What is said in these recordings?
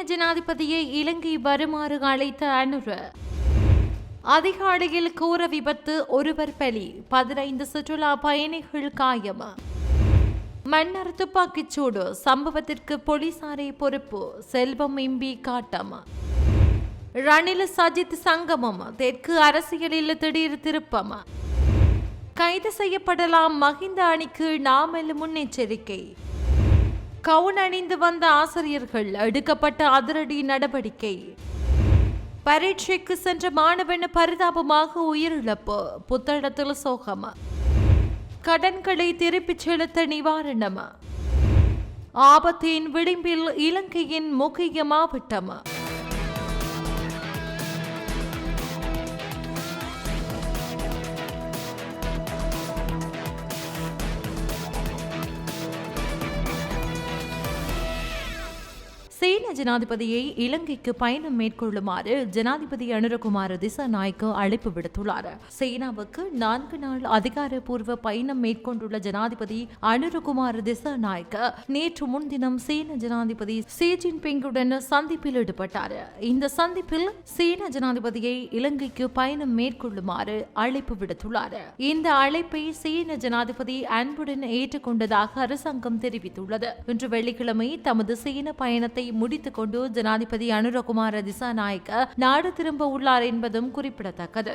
சீன ஜனாதிபதியை இலங்கை வருமாறு அழைத்த அனுர. அதிகாலையில் கூற விபத்து ஒருவர் பலி பதினைந்து சுற்றுலா பயணிகள் காயம். மன்னர் துப்பாக்கிச் சூடு சம்பவத்திற்கு போலீசாரை பொறுப்பு செல்வம் இம்பி காட்டம். ரணில் சஜித் சங்கமம் தெற்கு அரசியலில் திடீர் திருப்பம். கைது செய்யப்படலாம் மஹிந்த அணிக்கு நாமல் முன்னெச்சரிக்கை. கவுன் அணிந்து வந்த ஆசிரியர்கள் எடுக்கப்பட்ட அதிரடி நடவடிக்கை. பரீட்சைக்கு சென்ற மாணவன் பரிதாபமாக உயிரிழப்பு. புத்தளத்தில் சோகம். கடன்களை திருப்பிச் செலுத்த நிவாரணம். ஆபத்தின் விளிம்பில் இலங்கையின் முக்கிய மாவட்டம். சீன ஜனாதிபதியை இலங்கைக்கு பயணம் மேற்கொள்ளுமாறு ஜனாதிபதி அனுரகுமார திசாநாய்க்கு அழைப்பு விடுத்துள்ளார். சீனாவுக்கு நான்கு நாள் அதிகாரப்பூர்வ பயணம் மேற்கொண்டுள்ள ஜனாதிபதி அனுரகுமார திசாநாயக்க நேற்று முன்தினம் சீன ஜனாதிபதி ஷி ஜின்பிங்குடன் சந்திப்பில் ஈடுபட்டார். இந்த சந்திப்பில் சீன ஜனாதிபதியை இலங்கைக்கு பயணம் மேற்கொள்ளுமாறு அழைப்பு விடுத்துள்ளார். இந்த அழைப்பை சீன ஜனாதிபதி அன்புடன் ஏற்றுக்கொண்டதாக அரசாங்கம் தெரிவித்துள்ளது. இன்று வெள்ளிக்கிழமை தமது சீன பயணத்தை முடி தெரிவித்துக் கொண்டு ஜனாதிபதி அனுரகுமார திசாநாயக்க நாடு திரும்ப உள்ளார் என்பதும் குறிப்பிடத்தக்கது.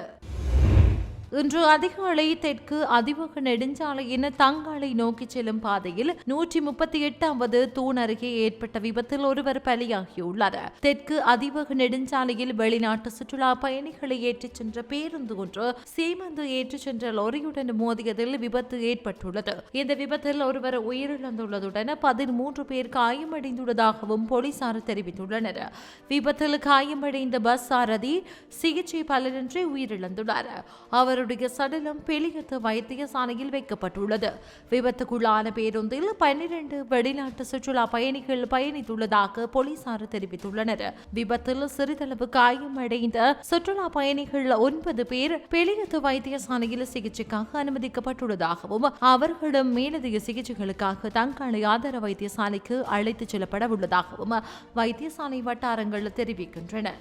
இன்று அதிகாலை தெற்கு அதிவக நெடுஞ்சாலையின் தங்காலை நோக்கி செல்லும் பாதையில் நூற்றி முப்பத்தி எட்டாவது தூண் அருகே ஏற்பட்ட விபத்தில் ஒருவர் பலியாகியுள்ளார். தெற்கு அதிவக நெடுஞ்சாலையில் வெளிநாட்டு சுற்றுலா பயணிகளை ஏற்றிச் சென்ற பேருந்து ஒன்று சீமந்து ஏற்றிச் சென்ற லொரியுடன் மோதியதில் விபத்து ஏற்பட்டுள்ளது. இந்த விபத்தில் ஒருவர் உயிரிழந்துள்ளதுடன் பதிமூன்று பேர் காயமடைந்துள்ளதாகவும் போலீசார் தெரிவித்துள்ளனர். விபத்தில் காயமடைந்த பஸ் சாரதி சிகிச்சை பலனின்றி உயிரிழந்துள்ளார். அவர் அவருடைய சடலம் பெலியத்து வைத்தியசாலையில் வைக்கப்பட்டுள்ளது. விபத்துக்குள்ளான பேருந்தில் பன்னிரண்டு வெளிநாட்டு சுற்றுலா பயணிகள் பயணித்துள்ளதாக போலீசார் தெரிவித்துள்ளனர். விபத்தில் சிறிதளவு காயமடைந்த சுற்றுலா பயணிகள் ஒன்பது பேர் பெலியத்து வைத்தியசாலையில் சிகிச்சைக்காக அனுமதிக்கப்பட்டுள்ளதாகவும் அவர்களும் மேலதிக சிகிச்சைகளுக்காக தங்களை ஆதார வைத்தியசாலைக்கு அழைத்துச் செல்லப்பட உள்ளதாகவும் வைத்தியசாலை வட்டாரங்கள் தெரிவிக்கின்றன.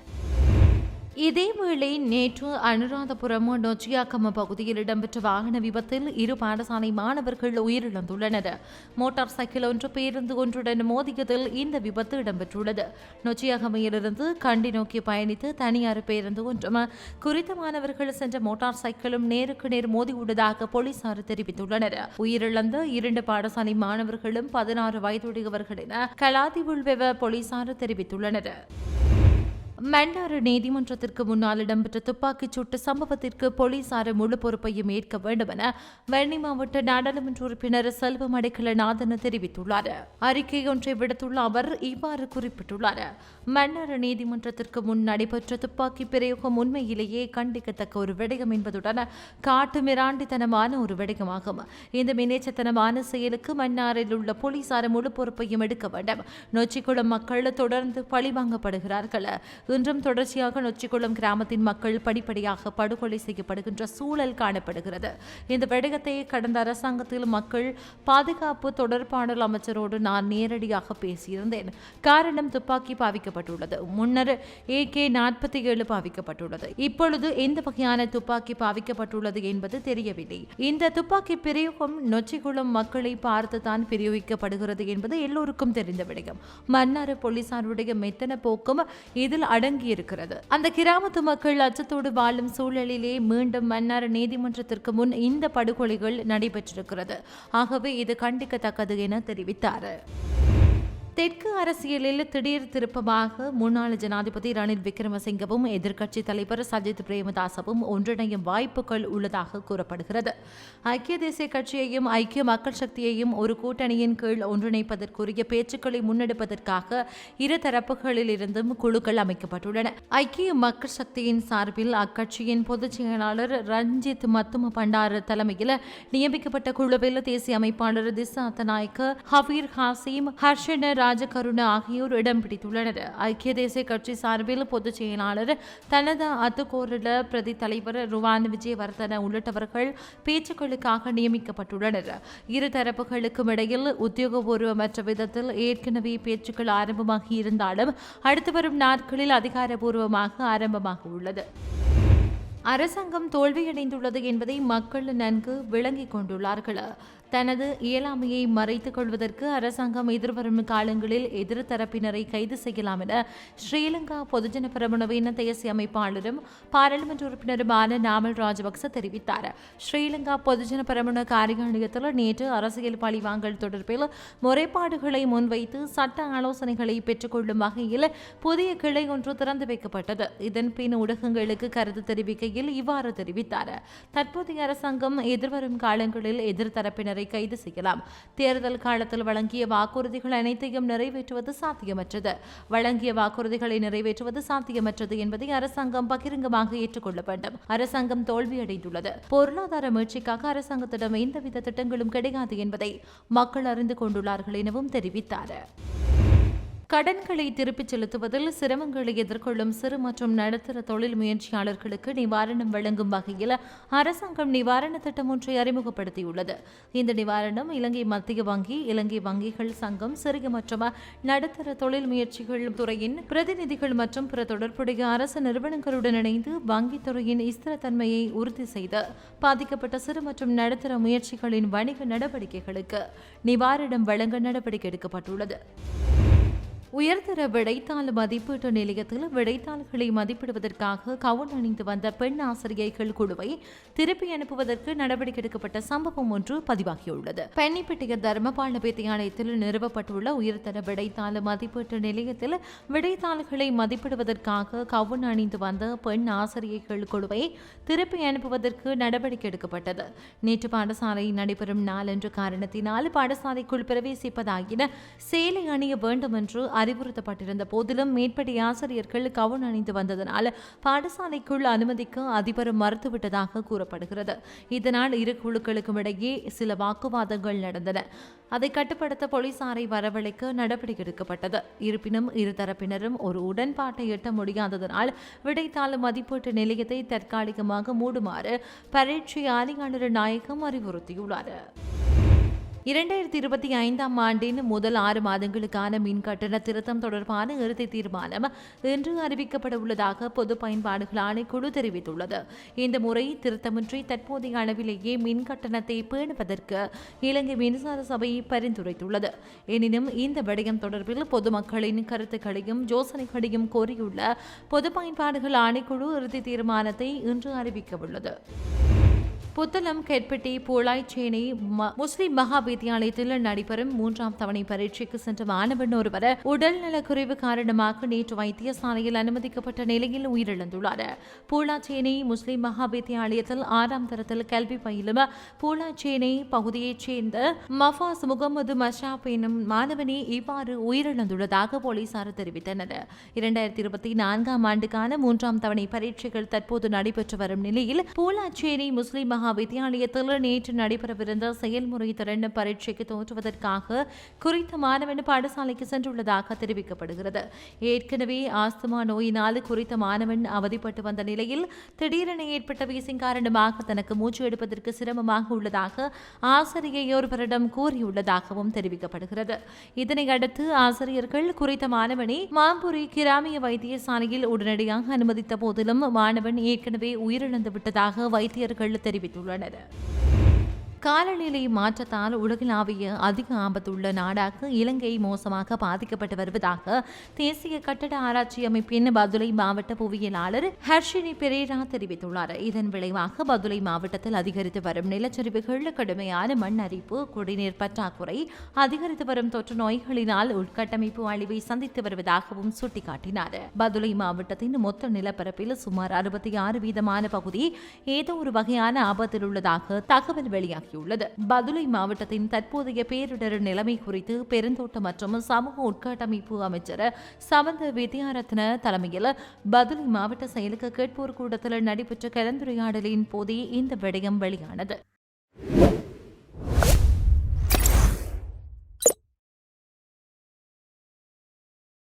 இதேவேளை நேற்று அனுராதபுரம் நொச்சியாக்கம பகுதியில் இடம்பெற்ற வாகன விபத்தில் இரு பாடசாலை மாணவர்கள் உயிரிழந்துள்ளனர். மோட்டார் சைக்கிள் ஒன்று பேருந்து ஒன்றுடன் மோதியதில் இந்த விபத்து இடம்பெற்றுள்ளது. நொச்சியாகமையிலிருந்து கண்டி நோக்கி பயணித்து தனியார் பேருந்து ஒன்றும் குறித்த மாணவர்கள் சென்ற மோட்டார் சைக்கிளும் நேருக்கு நேர் மோதியுள்ளதாக போலீசார் தெரிவித்துள்ளனர். உயிரிழந்த இரண்டு பாடசாலை மாணவர்களும் பதினாறு வயதுடையவர்கள் என உள்வெவ போலீசார் தெரிவித்துள்ளனர். மன்னார் நீதிமன்றத்திற்கு முன்னால் இடம்பெற்ற துப்பாக்கிச் சூட்டு சம்பவத்திற்கு போலீசார் முழு பொறுப்பையும் ஏற்க வேண்டும் என வன்னி மாவட்ட நாடாளுமன்ற உறுப்பினர் செல்வம் அடைக்கலநாதன் தெரிவித்துள்ளார். அறிக்கை ஒன்றை விடுத்துள்ள அவர் இவ்வாறு குறிப்பிட்டுள்ளார். மன்னாறு நீதிமன்றத்திற்கு முன் நடைபெற்ற துப்பாக்கி பிரயோகம் உண்மையிலேயே கண்டிக்கத்தக்க ஒரு விடயம் என்பதுடன் காட்டு மிராண்டித்தனமான ஒரு விடயமாகும். இந்த மினேச்சத்தனமான செயலுக்கு மன்னாரில் உள்ள போலீசார் முழு பொறுப்பையும் எடுக்க வேண்டும். நொச்சிக்குளம் மக்கள் தொடர்ந்து பழிவாங்கப்படுகிறார்கள். இன்றும் தொடர்ச்சியாக நொச்சிக்குளம் கிராமத்தின் மக்கள் படிப்படியாக படுகொலை செய்யப்படுகின்ற சூழல் காணப்படுகிறது. இந்த விடயத்தை கடந்த அரசாங்கத்தில் மக்கள் பாதுகாப்பு தொடர்பாடல் அமைச்சரோடு நான் நேரடியாக பேசியிருந்தேன். காரணம் துப்பாக்கி பாவிக்கப்பட்டுள்ளது. முன்னர் ஏ கே நாற்பத்தி ஏழு பாவிக்கப்பட்டுள்ளது. இப்பொழுது எந்த வகையான துப்பாக்கி பாவிக்கப்பட்டுள்ளது என்பது தெரியவில்லை. இந்த துப்பாக்கி பிரயோகம் நொச்சிக்குளம் மக்களை பார்த்துதான் பிரயோகிக்கப்படுகிறது என்பது எல்லோருக்கும் தெரிந்த விடயம். மன்னார் போலீசாருடைய மெத்தன போக்கும் இதில் அடங்கியிருக்கிறது. அந்த கிராமத்து மக்கள் அச்சத்தோடு வாழும் சூழலிலே மீண்டும் மன்னார் நீதிமன்றத்திற்கு முன் இந்த படுகொலைகள் நடைபெற்றிருக்கிறது. ஆகவே இது கண்டிக்கத்தக்கது என தெரிவித்தார். தெற்கு அரசியலில் திடீர் திருப்பமாக முன்னாள் ஜனாதிபதி ரணில் விக்ரமசிங்கவும் எதிர்க்கட்சி தலைவர் சஜித் பிரேமதாசவும் ஒன்றிணையும் வாய்ப்புகள் உள்ளதாக கூறப்படுகிறது. ஐக்கிய தேசிய கட்சியையும் ஐக்கிய மக்கள் சக்தியையும் ஒரு கூட்டணியின் கீழ் ஒன்றிணைப்பதற்குரிய பேச்சுக்களை முன்னெடுப்பதற்காக இரு தரப்புகளில் இருந்தும் குழுக்கள் அமைக்கப்பட்டுள்ளன. ஐக்கிய மக்கள் சக்தியின் சார்பில் அக்கட்சியின் பொதுச் செயலாளர் ரஞ்சித் மத்தும பண்டார தலைமையில் நியமிக்கப்பட்ட குழுவில் தேசிய அமைப்பாளர் திசா அத்தநாயக்க ஹபீர் ஹாசிம் ஹர்ஷன ராஜகருண ஆகியோர் இடம் பிடித்துள்ளனர். ஐக்கிய தேசிய கட்சி சார்பில் பொதுச் செயலாளர் தனது அத்துக்கோரில பிரதி தலைவர் ருவான் விஜயவர்தன உள்ளிட்டவர்கள் பேச்சுக்களுக்காக நியமிக்கப்பட்டுள்ளனர். இரு தரப்புகளுக்கும் இடையில் உத்தியோகபூர்வமற்ற விதத்தில் ஏற்கனவே பேச்சுக்கள் ஆரம்பமாகி இருந்தாலும் அடுத்து வரும் நாட்களில் அதிகாரபூர்வமாக ஆரம்பமாக உள்ளது. அரசாங்கம் தோல்வியடைந்துள்ளது என்பதை மக்கள் நன்கு விளங்கிக் கொண்டுள்ளார்கள். தனது இயலாமையை மறைத்துக் கொள்வதற்கு அரசாங்கம் எதிர்வரும் காலங்களில் எதிர்த்தரப்பினரை கைது செய்யலாம் என ஸ்ரீலங்கா பொதுஜன பிரமுனவின் தேசிய அமைப்பாளரும் பாராளுமன்ற உறுப்பினருமான நாமல் ராஜபக்ச தெரிவித்தார். ஸ்ரீலங்கா பொதுஜன பிரமுன காரியாலயத்தில் நேற்று அரசியல் பழிவாங்கல் தொடர்பில் முறைப்பாடுகளை முன்வைத்து சட்ட ஆலோசனைகளை பெற்றுக்கொள்ளும் வகையில் புதிய கிளை ஒன்று திறந்து வைக்கப்பட்டது. இதன் பின் ஊடகங்களுக்கு கருத்து தெரிவிக்கையில் இவ்வாறு தெரிவித்தார். தற்போதைய அரசாங்கம் எதிர்வரும் காலங்களில் எதிர்தரப்பினர் கைது செய்யலாம். தேர்தல் காலத்தில் வழங்கிய வாக்குறுதிகள் அனைத்தையும் நிறைவேற்றுவது சாத்தியமற்றது. வழங்கிய வாக்குறுதிகளை நிறைவேற்றுவது சாத்தியமற்றது என்பதை அரசாங்கம் பகிரங்கமாக ஏற்றுக்கொள்ள வேண்டும். அரசாங்கம் தோல்வியடைந்துள்ளது. பொருளாதார முயற்சிக்காக அரசாங்கத்திடம் எந்தவித திட்டங்களும் கிடையாது என்பதை மக்கள் அறிந்து கொண்டுள்ளார்கள் எனவும் தெரிவித்தார். கடன்களை திருப்பிச் செலுத்துவதில் சிரமங்களை எதிர்கொள்ளும் சிறு மற்றும் நடுத்தர தொழில் முயற்சியாளர்களுக்கு நிவாரணம் வழங்கும் வகையில் அரசாங்கம் நிவாரண திட்டம் ஒன்றை அறிமுகப்படுத்தியுள்ளது. இந்த நிவாரணம் இலங்கை மத்திய வங்கி இலங்கை வங்கிகள் சங்கம் சிறிய மற்றும் நடுத்தர தொழில் முயற்சிகள் துறையின் பிரதிநிதிகள் மற்றும் பிற தொடர்புடைய அரசு நிறுவனங்களுடன் இணைந்து வங்கித் துறையின் ஸ்திரத்தன்மையை உறுதி செய்து பாதிக்கப்பட்ட சிறு மற்றும் நடுத்தர முயற்சிகளின் வணிக நடவடிக்கைகளுக்கு நிவாரணம் வழங்க நடவடிக்கை எடுக்கப்பட்டுள்ளது. உயர்தர விடைத்தாள் மதிப்பீட்டு நிலையத்தில் விடைத்தாள்களை மதிப்பிடுவதற்காக கவுன் அணிந்து வந்த பெண் ஆசிரியைகள் குழுவை திருப்பி அனுப்புவதற்கு நடவடிக்கை எடுக்கப்பட்ட சம்பவம் ஒன்று பதிவாகியுள்ளது. பெண்ணிப்பட்டிய தர்மபால வித்தியாலயத்தில் நிறுவப்பட்டுள்ள உயர்தர விடைத்தாள் மதிப்பீட்டு நிலையத்தில் விடைத்தாள்களை மதிப்பிடுவதற்காக கவுன் அணிந்து வந்த பெண் ஆசிரியைகள் குழுவை திருப்பி அனுப்புவதற்கு நடவடிக்கை எடுக்கப்பட்டது. நேற்று பாடசாலை நடைபெறும் நாள் என்ற காரணத்தினால் பாடசாலைக்குள் பிரவேசிப்பதாகின சேலை அணிய வேண்டும் என்று அறிவுறுத்தப்பட்டிருந்த போதிலும் மேற்படி ஆசிரியர்கள் கவுன் அணிந்து வந்ததனால் பாடசாலைக்குள் அனுமதிக்க அதிபர் மறுத்துவிட்டதாக கூறப்படுகிறது. இதனால் இரு குழுக்களுக்கும் இடையே சில வாக்குவாதங்கள் நடந்தன. அதை கட்டுப்படுத்த போலீசாரை வரவழைக்க நடவடிக்கை எடுக்கப்பட்டது. இருப்பினும் இருதரப்பினரும் ஒரு உடன்பாட்டை எட்ட முடியாததனால் விடைத்தாள் மதிப்பீட்டு நிலையத்தை தற்காலிகமாக மூடுமாறு பரீட்சை ஆணையாளர் நாயகம் அறிவுறுத்தியுள்ளார். இரண்டாயிரத்தி இருபத்தி ஐந்தாம் ஆண்டின் முதல் ஆறு மாதங்களுக்கான மின் கட்டண திருத்தம் தொடர்பான இறுதி தீர்மானம் இன்று அறிவிக்கப்பட உள்ளதாக பொது பயன்பாடுகள் ஆணைக்குழு தெரிவித்துள்ளது. இந்த முறை திருத்தமின்றி தற்போதைய அளவிலேயே மின் கட்டணத்தை பேணுவதற்கு இலங்கை மின்சார சபை பரிந்துரைத்துள்ளது. எனினும் இந்த விடயம் தொடர்பில் பொதுமக்களின் கருத்துக்களையும் யோசனைகளையும் கோரியுள்ள பொது பயன்பாடுகள் ஆணைக்குழு இறுதி தீர்மானத்தை இன்று அறிவிக்கவுள்ளது. புத்தளம் கெட்பட்டி பூளாய்ச்சேனை முஸ்லிம் மகா வித்தியாலயத்தில் நடைபெறும் மூன்றாம் தவணை பரீட்சைக்கு சென்ற மாணவன் ஒருவர் உடல்நலக்குறைவு காரணமாக நேற்று வைத்தியசாலையில் அனுமதிக்கப்பட்ட நிலையில் உயிரிழந்துள்ளார். பூளாச்சேனை முஸ்லிம் மகா வித்தியாலயத்தில் ஆறாம் தரத்தில் கல்வி பயிலும் பூளாச்சேனை பகுதியைச் சேர்ந்த மஃபாஸ் முகமது மஷாப் எனும் மாணவனே இவ்வாறு உயிரிழந்துள்ளதாக போலீசார் தெரிவித்தனர். இரண்டாயிரத்தி இருபத்தி நான்காம் ஆண்டுக்கான மூன்றாம் தவணை பரீட்சைகள் தற்போது நடைபெற்று வரும் நிலையில் பூலாச்சேனை முஸ்லிம் மகா மகாவித்யாலயத்தில் நேற்று நடைபெறவிருந்த செயல்முறை திறன் பரீட்சைக்கு தோற்றுவதற்காக குறித்த மாணவன் பாடசாலைக்கு சென்றுள்ளதாக தெரிவிக்கப்படுகிறது. ஏற்கனவே ஆஸ்துமா நோயினால் குறித்த மாணவன் அவதிப்பட்டு வந்த நிலையில் திடீரென ஏற்பட்ட வீசிங் காரணமாக தனக்கு மூச்சு எடுப்பதற்கு சிரமமாக உள்ளதாக ஆசிரியையொருவரிடம் கூறியுள்ளதாகவும் தெரிவிக்கப்படுகிறது. இதனை அடுத்து ஆசிரியர்கள் குறித்த மாணவனை மாம்புரி கிராமிய வைத்தியசாலையில் உடனடியாக அனுமதித்த போதிலும் மாணவன் ஏற்கனவே உயிரிழந்து விட்டதாக வைத்தியர்கள் தெரிவித்துள்ளனர் காலநிலை மாற்றத்தால் உலகளாவிய அதிக ஆபத்துள்ள நாடாக இலங்கை மோசமாக பாதிக்கப்பட்டு வருவதாக தேசிய கட்டட ஆராய்ச்சி அமைப்பின் பதுளை மாவட்ட புவியியலாளர் ஹர்ஷினி பெரேரா தெரிவித்துள்ளார். இதன் விளைவாக பதுளை மாவட்டத்தில் அதிகரித்து வரும் நிலச்சரிவுகள் கடுமையான மண் அரிப்பு குடிநீர் பற்றாக்குறை அதிகரித்து வரும் தொற்று நோய்களினால் உட்கட்டமைப்பு அழிவை சந்தித்து வருவதாகவும் சுட்டிக்காட்டினார். பதுளை மாவட்டத்தின் மொத்த நிலப்பரப்பில் சுமார் அறுபத்தி ஆறு வீதமான பகுதி ஏதோ ஒரு வகையான ஆபத்தில் உள்ளதாக தகவல் வெளியாகி வெளியாகியுள்ளது பதுளை மாவட்டத்தின் தற்போதைய பேரிடர் நிலைமை குறித்து பெருந்தோட்ட மற்றும் சமூக உட்கட்டமைப்பு அமைச்சர் சமந்த வித்யாரத்ன தலைமையில் பதுளை மாவட்ட செயலுக்கு கேட்போர் கூட்டத்தில் நடைபெற்ற கலந்துரையாடலின் போதே இந்த விடயம் வெளியானது.